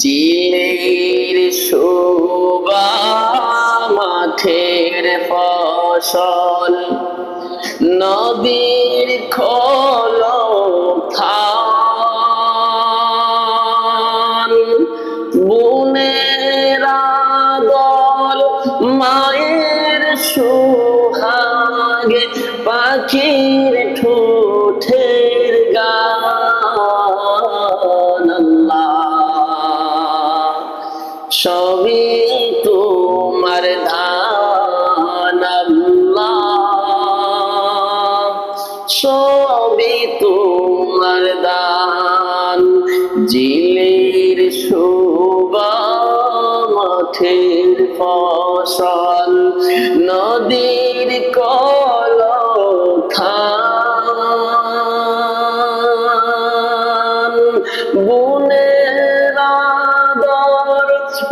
জিলের শোভা মাঠের ফসল, নদীর খোল থান বুনের দল মায়ের সুহাগে পাখির ঠোঁটের গান, আল্লাহ সবই তোমার দান আল্লাহ। সবই তোমার দান। জিলের শোভা মাঠের ফসল নদীর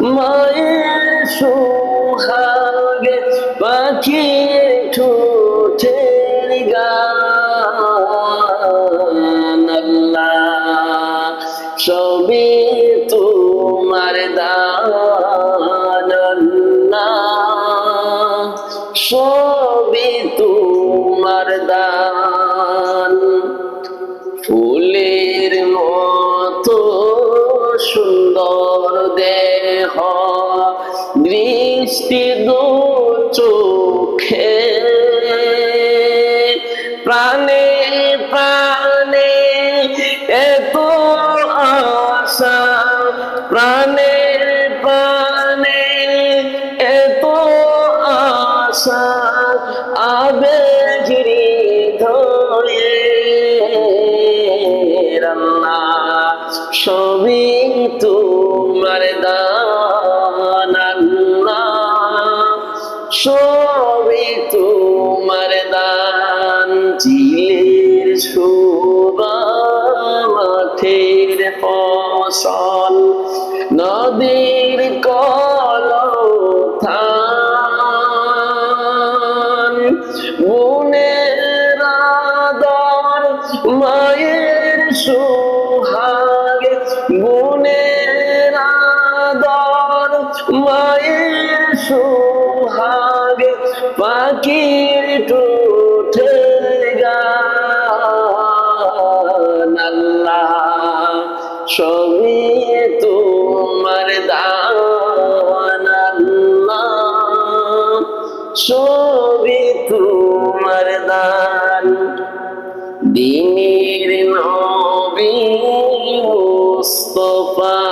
মায়ের সুহাগে পাখি ঠোঁটের গান আল্লাহ। তোমার দান দৃষ্টি দু চোখে। প্রাণে প্রাণে এত আশা। প্রাণে প্রাণে এত আশা। আবেগ হৃদয়ে রান্না সবই সবই তোমার দান। চিলের শোভা মাঠের ফসল, নদীর কল থান বুনের আদর, মায়ের সুহাগে বুনের আদর, মায়ের পাখির টুঠে গান আল্লাহ সবই তোমার দান আল্লাহ সবই তোমার দান। দিনের নবী মুস্তফা